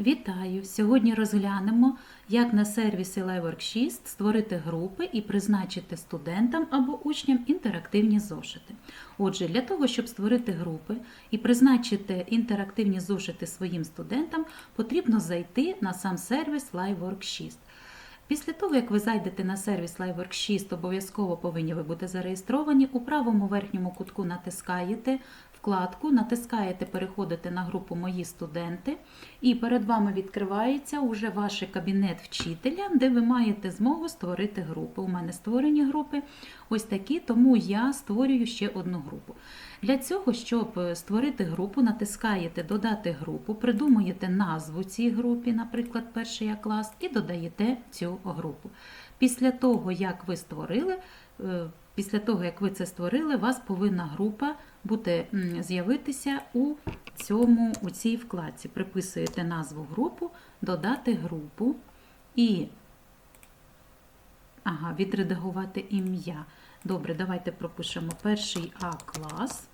Вітаю! Сьогодні розглянемо, як на сервісі LiveWork 6 створити групи і призначити студентам або учням інтерактивні зошити. Отже, для того, щоб створити групи і призначити інтерактивні зошити своїм студентам, потрібно зайти на сам сервіс LiveWork 6. Після того, як ви зайдете на сервіс LiveWork 6, обов'язково повинні ви бути зареєстровані. У правому верхньому кутку натискаєте вкладку, натискаєте переходити на групу Мої студенти, і перед вами відкривається уже ваш кабінет вчителя, де ви маєте змогу створити групи. У мене створені групи ось такі, тому я створюю ще одну групу. Для цього, щоб створити групу, натискаєте Додати групу, придумуєте назву цій групі, наприклад, перший клас, і додаєте цю групу. Після того, як ви створили, е, після того, як ви це створили, вас повинна група м, з'явитися у цьому у цій вкладці. Приписуєте назву групу, додати групу і ага, відредагувати ім'я. Добре, давайте пропишемо перший А клас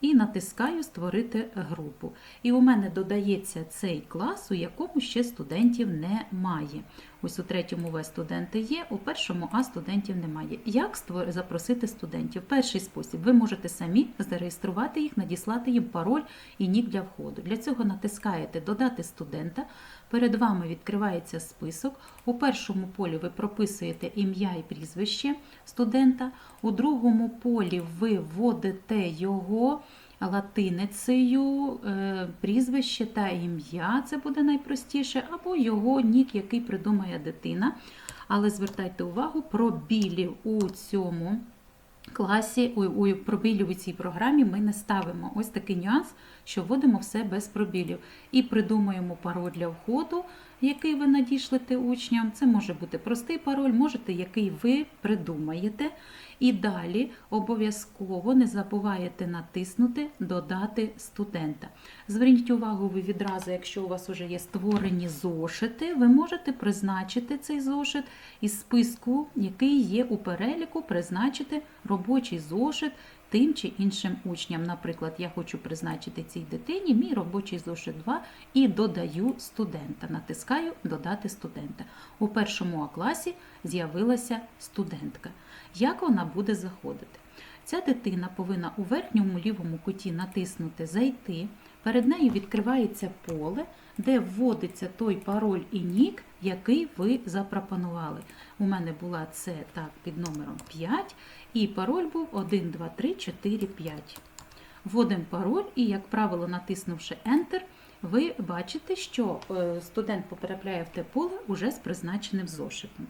і натискаю Створити групу. І у мене додається цей клас, у якому ще студентів немає. Ось у третьому В студенти є, у першому А студентів немає. Як запросити студентів? Перший спосіб. Ви можете самі зареєструвати їх, надіслати їм пароль і нік для входу. Для цього натискаєте Додати студента. Перед вами відкривається список. У першому полі ви прописуєте ім'я і прізвище студента. У другому полі ви вводите його латиницею, е, прізвище та ім'я, це буде найпростіше, або його нік, який придумає дитина. Але звертайте увагу, пробілів у цьому класі, у пробілів у цій програмі ми не ставимо. Ось такий нюанс, що вводимо все без пробілів. І придумуємо пароль для входу, який ви надішлете учням. Це може бути простий пароль, можете, який ви придумаєте. І далі обов'язково не забуваєте натиснути Додати студента. Зверніть увагу, ви відразу, якщо у вас вже є створені зошити, ви можете призначити цей зошит із списку, який є у переліку, призначити робочий зошит тим чи іншим учням. Наприклад, я хочу призначити цій дитині мій робочий зошит 2 і додаю студента. Натискаю Додати студента. У першому А класі з'явилася студентка. Як вона буде заходити? Ця дитина повинна у верхньому лівому куті натиснути Зайти. Перед нею відкривається поле, де вводиться той пароль і нік, який ви запропонували. У мене була це так під номером 5, і пароль був 1, 2, 3, 4, 5. Вводимо пароль, і, як правило, натиснувши Enter, ви бачите, що е, студент потрапляє в те поле уже з призначеним зошитом.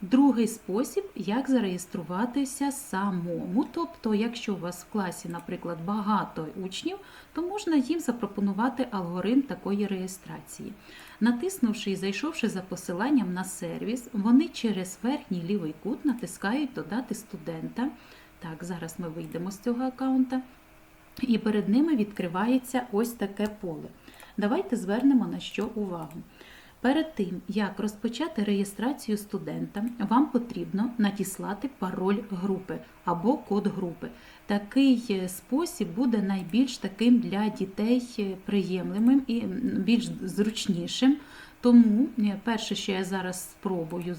Другий спосіб, як зареєструватися самому. Тобто, якщо у вас в класі, наприклад, багато учнів, то можна їм запропонувати алгоритм такої реєстрації. Натиснувши і зайшовши за посиланням на сервіс, вони через верхній лівий кут натискають Додати студента. Так, зараз ми вийдемо з цього аккаунта. І перед ними відкривається ось таке поле. Давайте звернемо на що увагу. Перед тим, як розпочати реєстрацію студента, вам потрібно надіслати пароль групи або код групи. Такий е, спосіб буде найбільш таким для дітей приємливим і більш зручнішим. Тому перше, що я зараз спробую,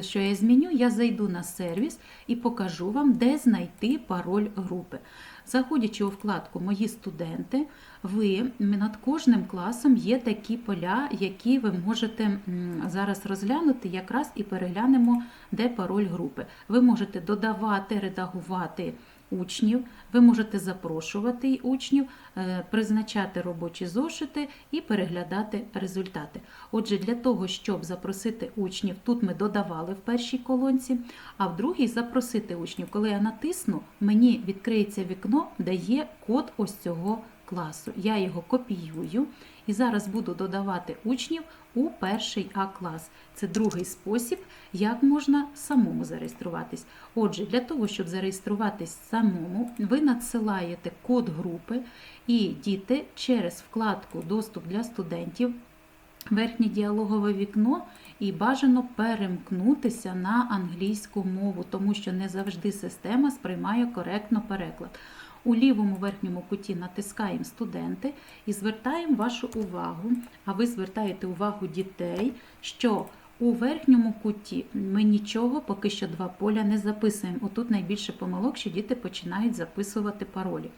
що я зміню, я зайду на сервіс і покажу вам, де знайти пароль групи. Заходячи у вкладку Мої студенти, ви над кожним класом є такі поля, які ви можете зараз розглянути, якраз і переглянемо, де пароль групи. Ви можете додавати, редагувати учнів, ви можете запрошувати учнів, е, призначати робочі зошити і переглядати результати. Отже, для того, щоб запросити учнів, тут ми додавали в першій колонці, а в другій запросити учнів. Коли я натисну, мені відкриється вікно, де є код ось цього класу. Я його копіюю і зараз буду додавати учнів у перший А клас. Це другий спосіб, як можна самому зареєструватись. Отже, для того, щоб зареєструватись самому, ви надсилаєте код групи, і діти через вкладку Доступ для студентів. Верхнє діалогове вікно і бажано перемкнутися на англійську мову, тому що не завжди система сприймає коректно переклад. У лівому верхньому куті натискаємо студенти і звертаємо вашу увагу, а ви звертаєте увагу дітей, що у верхньому куті ми нічого, поки що два поля не записуємо. Отут найбільше помилок, що діти починають записувати паролі.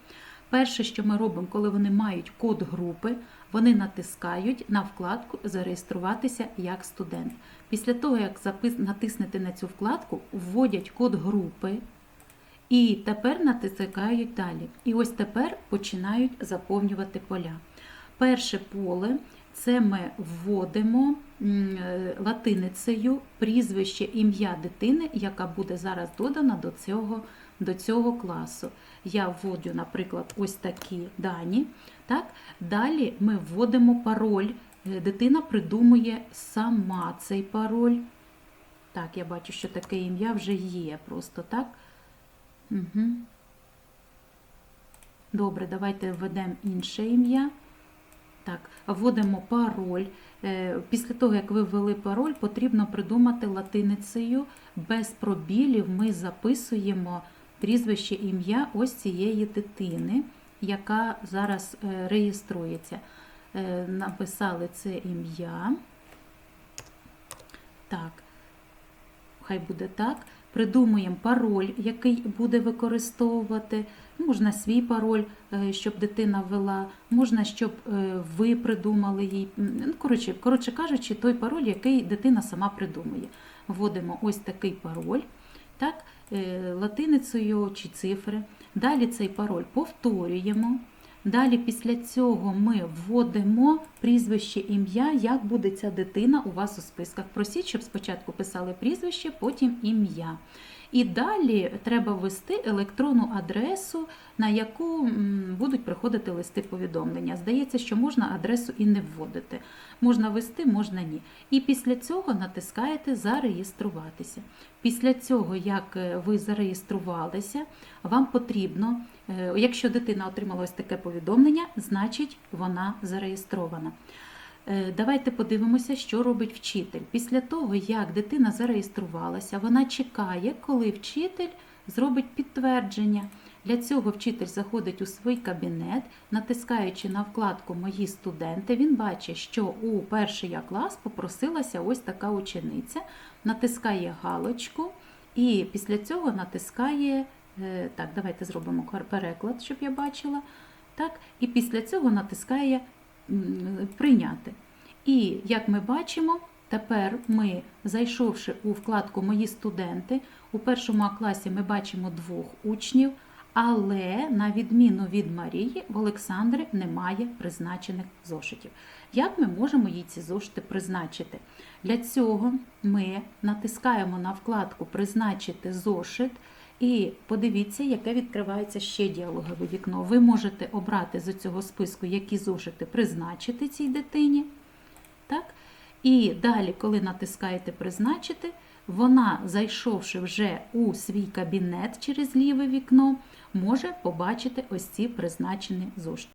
Перше, що ми робимо, коли вони мають код групи, вони натискають на вкладку Зареєструватися як студент. Після того, як натиснете на цю вкладку, вводять код групи і тепер натискають далі. І ось тепер починають заповнювати поля. Перше поле це ми вводимо е, латиницею прізвище ім'я дитини, яка буде зараз додана до цього, до цього класу. Я вводжу, наприклад, ось такі дані. Так? Далі ми вводимо пароль. Е, Дитина придумує сама цей пароль. Так, я бачу, що таке ім'я вже є. Просто так. Угу. Добре, давайте введемо інше ім'я. Так, вводимо пароль. Е, Після того, як ви ввели пароль, потрібно придумати латиницею. Без пробілів ми записуємо прізвище ім'я ось цієї дитини, яка зараз е, реєструється. Е, Написали це ім'я. Так, хай буде так. Придумуємо пароль, який буде використовувати. Можна свій пароль, е, щоб дитина ввела, можна, щоб е, ви придумали їй. Ну, Коротше, коротше кажучи, той пароль, який дитина сама придумує. Вводимо ось такий пароль, так, е, латиницею чи цифри. Далі цей пароль повторюємо. Далі після цього ми вводимо прізвище ім'я, як буде ця дитина у вас у списках. Просіть, щоб спочатку писали прізвище, потім ім'я. І далі треба ввести електронну адресу, на яку будуть приходити листи повідомлення. Здається, що можна адресу і не вводити. Можна ввести, можна ні. І після цього натискаєте Зареєструватися. Після цього, як е, ви зареєструвалися, вам потрібно, е, якщо дитина отримала ось таке повідомлення, значить вона зареєстрована. Е, Давайте подивимося, що робить вчитель. Після того, як дитина зареєструвалася, вона чекає, коли вчитель зробить підтвердження. Для цього вчитель заходить у свій кабінет, натискаючи на вкладку Мої студенти, він бачить, що у перший Я клас попросилася ось така учениця, натискає галочку і після цього натискає. е, Так, давайте зробимо переклад, щоб я бачила. Так, і після цього натискає прийняти. І як ми бачимо, тепер ми, зайшовши у вкладку Мої студенти, у першому класі ми бачимо двох учнів, але на відміну від Марії, в Олександри немає призначених зошитів. Як ми можемо їй ці зошити призначити? Для цього ми натискаємо на вкладку Призначити зошит. І подивіться, яке відкривається ще діалогове вікно. Ви можете обрати з цього списку, які зошити призначити цій дитині. Так? І далі, коли натискаєте Призначити, вона, зайшовши вже у свій кабінет через ліве вікно, може побачити ось ці призначені зошити.